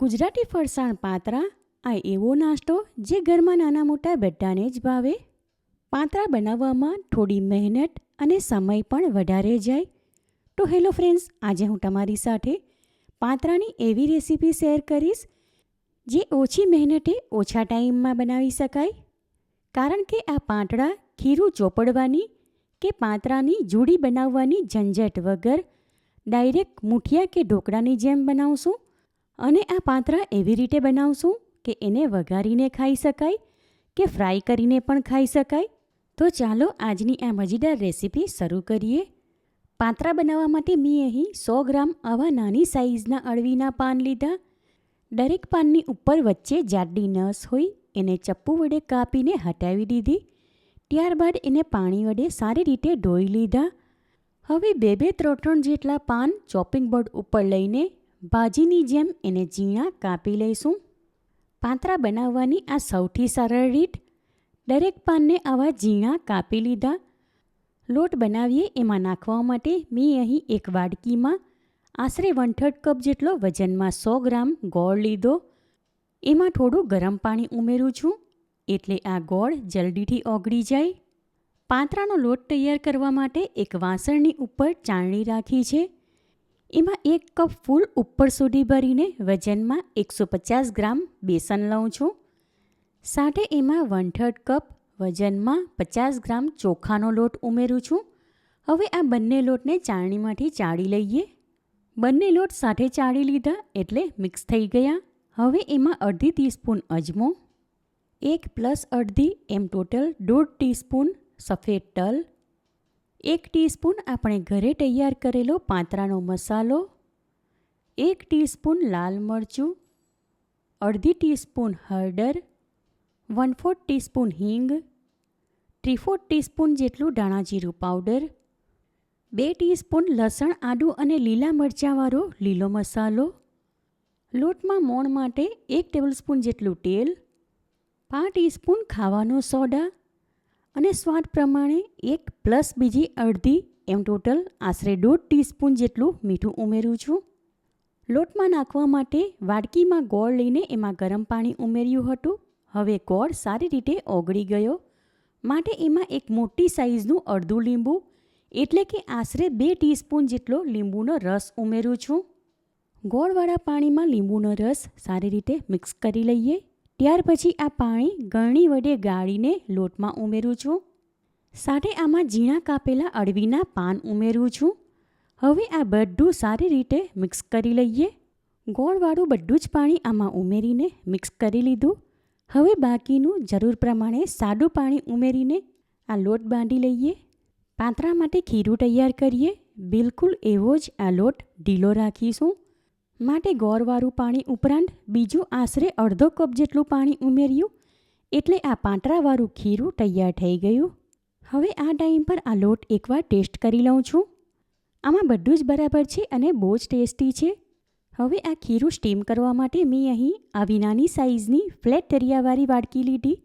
ગુજરાતી ફરસાણ પાતરા, આ એવો નાસ્તો જે ઘરમાં નાના મોટા બધાને જ ભાવે? પાતરા બનાવવામાં થોડી મહેનત અને સમય પણ વધારે જાય. તો હેલો ફ્રેન્ડ્સ, આજે હું તમારી સાથે પાતરાની એવી રેસીપી શેર કરીશ, જે ઓછી મહેનતે ઓછા ટાઈમમાં બનાવી શકાય. કારણ કે આ પાતળા ખીરું ચોપડવાની કે પાતરાની જુડી બનાવવાની ઝંઝટ વગર ડાયરેક્ટ મુઠિયા કે ઢોકળાની જેમ બનાવશું. અને આ પાત્રા એવી રીતે બનાવશું કે એને વઘારીને ખાઈ શકાય કે ફ્રાય કરીને પણ ખાઈ શકાય. તો ચાલો આજની આ મજેદાર રેસીપી શરૂ કરીએ. પાત્રા બનાવવા માટે મેં અહીં સો ગ્રામ આવા નાની સાઇઝના અળવીના પાન લીધા. દરેક પાનની ઉપર વચ્ચે જાડી નસ હોય એને ચપ્પુ વડે કાપીને હટાવી દીધી. ત્યારબાદ એને પાણી વડે સારી રીતે ધોઈ લીધા. હવે બે બે ત્રણ ત્રણ જેટલા પાન ચોપિંગ બોર્ડ ઉપર લઈને ભાજીની જેમ એને ઝીણા કાપી લઈશું. પાંતરા બનાવવાની આ સૌથી સરળ રીત, દરેક પાનને આવા ઝીણા કાપી લીધા. લોટ બનાવીએ એમાં નાખવા માટે મેં અહીં એક વાડકીમાં આશરે વન થર્ડ કપ જેટલો વજનમાં સો ગ્રામ ગોળ લીધો. એમાં થોડું ગરમ પાણી ઉમેરું છું, એટલે આ ગોળ જલ્દીથી ઓગળી જાય. પાંતરાનો લોટ તૈયાર કરવા માટે એક વાસણની ઉપર ચાળણી રાખી છે. એમાં એક કપ ફૂલ ઉપર સુધી ભરીને વજનમાં એકસો પચાસ ગ્રામ બેસન લઉં છું. સાથે એમાં વન થર્ડ કપ વજનમાં પચાસ ગ્રામ ચોખાનો લોટ ઉમેરું છું. હવે આ બંને લોટને ચાળણીમાંથી ચાળી લઈએ. બંને લોટ સાથે ચાળી લીધા એટલે મિક્સ થઈ ગયા. હવે એમાં અડધી ટીસ્પૂન અજમો, એક પ્લસ અડધી એમ ટોટલ દોઢ ટીસ્પૂન સફેદ તલ એક ટીસ્પૂન આપણે ઘરે તૈયાર કરેલો પાંતરાનો મસાલો, એક ટીસ્પૂન લાલ મરચું, અડધી ટીસ્પૂન હળદર વન ફોર્થ ટીસ્પૂન હિંગ થ્રી ફોર્થ ટીસ્પૂન જેટલું ધાણાજીરું પાવડર, બે ટીસ્પૂન લસણ, આદું અને લીલા મરચાંવાળો લીલો મસાલો, લોટમાં મોણ માટે એક ટેબલસ્પૂન જેટલું તેલ, પાંચ ટીસ્પૂન ખાવાનો સોડા અને સ્વાદ પ્રમાણે એક પ્લસ બીજી અડધી એમ ટોટલ આશરે દોઢ ટીસ્પૂન જેટલું મીઠું ઉમેરું છું. લોટમાં નાખવા માટે વાડકીમાં ગોળ લઈને એમાં ગરમ પાણી ઉમેર્યું હતું. હવે ગોળ સારી રીતે ઓગળી ગયો. માટે એમાં એક મોટી સાઇઝનું અડધું લીંબુ, એટલે કે આશરે બે ટીસ્પૂન જેટલો લીંબુનો રસ ઉમેરું છું. ગોળવાળા પાણીમાં લીંબુનો રસ સારી રીતે મિક્સ કરી લઈએ. ત્યાર પછી આ પાણી ગળણી વડે ગાળીને લોટમાં ઉમેરું છું. સાથે આમાં ઝીણા કાપેલા અળવીના પાન ઉમેરું છું. હવે આ બધું સારી રીતે મિક્સ કરી લઈએ. ગોળવાળું બધું જ પાણી આમાં ઉમેરીને મિક્સ કરી લીધું. હવે બાકીનું જરૂર પ્રમાણે સાદું પાણી ઉમેરીને આ લોટ બાંધી લઈએ. પાત્રા માટે ખીરું તૈયાર કરીએ. બિલકુલ એવો જ આ લોટ ઢીલો રાખીશું. માટે ગોળવાળું પાણી ઉપરાંત બીજું આશરે અડધો કપ જેટલું પાણી ઉમેર્યું એટલે આ પાંતરાવાળું ખીરું તૈયાર થઈ ગયું. હવે આ ટાઈમ પર આ લોટ એકવાર ટેસ્ટ કરી લઉં છું. આમાં બધું જ બરાબર છે અને બહુ જ ટેસ્ટી છે. હવે આ ખીરું સ્ટીમ કરવા માટે મેં અહીં આવી નાની સાઇઝની ફ્લેટ તરિયાવાળી વાડકી લીધી.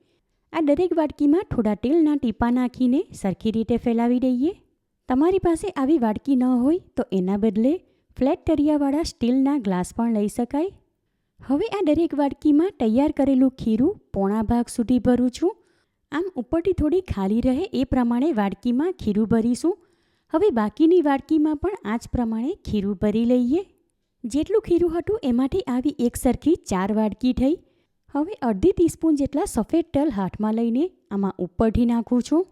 આ દરેક વાડકીમાં થોડા તેલના ટીપા નાખીને સરખી રીતે ફેલાવી દઈએ. તમારી પાસે આવી વાડકી ન હોય તો એના બદલે ફ્લેટ તરિયાવાળા સ્ટીલના ગ્લાસ પણ લઈ શકાય. હવે આ દરેક વાડકીમાં તૈયાર કરેલું ખીરું પોણા ભાગ સુધી ભરું છું. આમ ઉપરથી થોડી ખાલી રહે એ પ્રમાણે વાડકીમાં ખીરું ભરીશું. હવે બાકીની વાડકીમાં પણ આ જ પ્રમાણે ખીરું ભરી લઈએ. જેટલું ખીરું હતું એમાંથી આવી એક સરખી ચાર વાડકી થઈ. હવે અડધી ટીસ્પૂન જેટલા સફેદ તલ હાથમાં લઈને આમાં ઉપરથી નાખું છું.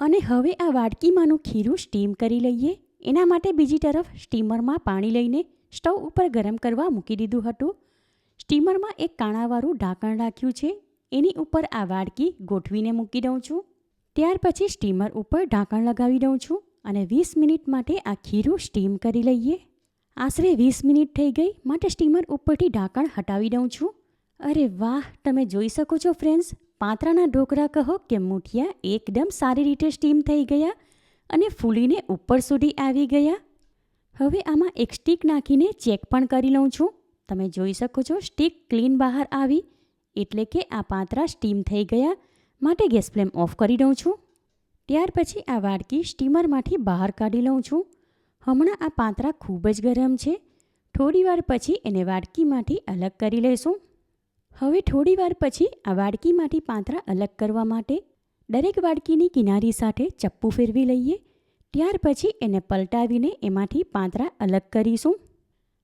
અને હવે આ વાડકીમાંનું ખીરું સ્ટીમ કરી લઈએ. એના માટે બીજી તરફ સ્ટીમરમાં પાણી લઈને સ્ટવ ઉપર ગરમ કરવા મૂકી દીધું હતું. સ્ટીમરમાં એક કાણાવાળું ઢાંકણ રાખ્યું છે. એની ઉપર આ વાડકી ગોઠવીને મૂકી દઉં છું. ત્યાર પછી સ્ટીમર ઉપર ઢાંકણ લગાવી દઉં છું અને વીસ મિનિટ માટે આ ખીરું સ્ટીમ કરી લઈએ. આશરે વીસ મિનિટ થઈ ગઈ માટે સ્ટીમર ઉપરથી ઢાંકણ હટાવી દઉં છું. અરે વાહ, તમે જોઈ શકો છો ફ્રેન્ડ્સ, પાત્રાના ઢોકળા કહો કે મૂઠિયા એકદમ સારી રીતે સ્ટીમ થઈ ગયા. અને ફૂલીને ઉપર સુધી આવી ગયા. હવે આમાં એક સ્ટીક નાખીને ચેક પણ કરી લઉં છું. તમે જોઈ શકો છો, સ્ટીક ક્લીન બહાર આવી, એટલે કે આ પાત્રા સ્ટીમ થઈ ગયા. માટે ગેસ ફ્લેમ ઓફ કરી દઉં છું. ત્યાર પછી આ વાડકી સ્ટીમરમાંથી બહાર કાઢી લઉં છું. હમણાં આ પાત્રા ખૂબ જ ગરમ છે. થોડીવાર પછી એને વાડકીમાંથી અલગ કરી લઈશું. હવે થોડીવાર પછી આ વાડકીમાંથી પાતરા અલગ કરવા માટે દરેક વાડકીની કિનારી સાથે ચપ્પુ ફેરવી લઈએ. ત્યાર પછી એને પલટાવીને એમાંથી પાંતરા અલગ કરીશું.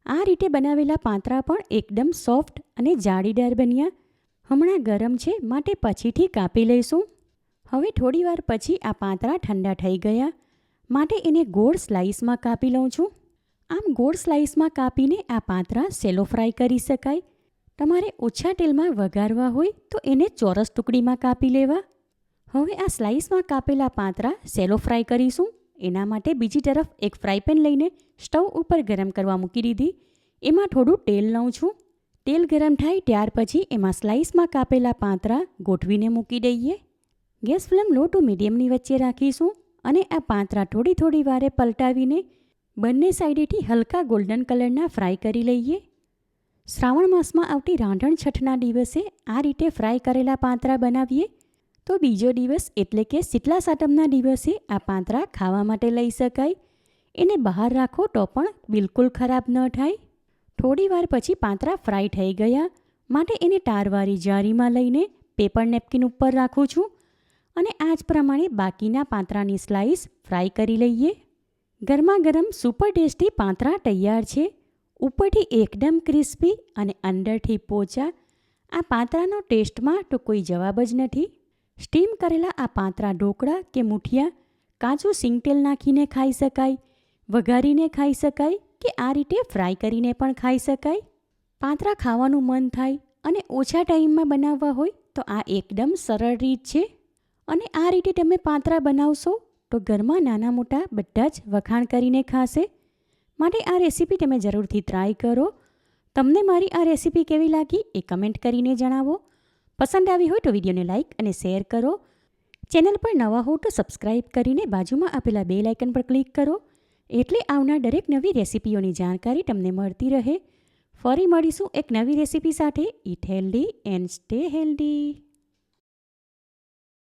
આ રીતે બનાવેલા પાંતરા પણ એકદમ સોફ્ટ અને જાળીદાર બન્યા. હમણાં ગરમ છે માટે પછીથી કાપી લઈશું. હવે થોડીવાર પછી આ પાંતરા ઠંડા થઈ ગયા. માટે એને ગોળ સ્લાઇસમાં કાપી લઉં છું. આમ ગોળ સ્લાઇસમાં કાપીને આ પાંતરા સેલો ફ્રાય કરી શકાય. તમારે ઓછા તેલમાં વઘારવા હોય તો એને ચોરસ ટુકડીમાં કાપી લેવા. હવે આ સ્લાઇસમાં કાપેલા પાંતરા સેલો ફ્રાય કરીશું. એના માટે બીજી તરફ એક ફ્રાય પેન લઈને સ્ટવ ઉપર ગરમ કરવા મૂકી દીધી. એમાં થોડું તેલ લઉં છું. તેલ ગરમ થાય ત્યાર પછી એમાં સ્લાઇસમાં કાપેલા પાંતરા ગોઠવીને મૂકી દઈએ. ગેસ ફ્લેમ લો ટુ મીડિયમની વચ્ચે રાખીશું અને આ પાંતરા થોડી થોડી વારે પલટાવીને બંને સાઈડેથી હલકા ગોલ્ડન કલરના ફ્રાય કરી લઈએ. શ્રાવણ માસમાં આવતી રાંધણ છઠના દિવસે આ રીતે ફ્રાય કરેલા પાંતરા બનાવીએ. તો બીજો દિવસ એટલે કે શીતલા સાતમના દિવસે આ પાંતરા ખાવા માટે લઈ શકાય. એને બહાર રાખો તો પણ બિલકુલ ખરાબ ન થાય. થોડીવાર પછી પાંતરા ફ્રાય થઈ ગયા. માટે એને ટારવાળી જારીમાં લઈને પેપર નેપકિન ઉપર રાખું છું. અને આ જ પ્રમાણે બાકીના પાંતરાની સ્લાઇસ ફ્રાય કરી લઈએ. ગરમા ગરમ સુપર ટેસ્ટી પાંતરા તૈયાર છે. ઉપરથી એકદમ ક્રિસ્પી અને અંદરથી પોચા. આ પાંતરાનો ટેસ્ટમાં તો કોઈ જવાબ જ નથી. સ્ટીમ કરેલા આ પાંતરા ઢોકળા કે મુઠિયા કાચું સિંગતેલ નાખીને ખાઈ શકાય, વઘારીને ખાઈ શકાય કે આ રીતે ફ્રાય કરીને પણ ખાઈ શકાય. પાંતરા ખાવાનું મન થાય અને ઓછા ટાઈમમાં બનાવવા હોય તો આ એકદમ સરળ રીત છે. અને આ રીતે તમે પાંતરા બનાવશો તો ઘરમાં નાના મોટા બધા જ વખાણ કરીને ખાશે. માટે આ રેસીપી તમે જરૂરથી ટ્રાય કરો. તમને મારી આ રેસીપી કેવી લાગી એ કમેન્ટ કરીને જણાવો. પસંદ આવી હોય તો વિડીયોને લાઇક અને શેર કરો. ચેનલ પર નવા હો તો સબસ્ક્રાઇબ કરીને બાજુમાં આપેલા બે લાઇકન પર ક્લિક કરો. એટલે આવનાર દરેક નવી રેસીપીઓની જાણકારી તમને મળતી રહે. ફરી મળીશું એક નવી રેસીપી સાથે. Eat healthy and stay healthy.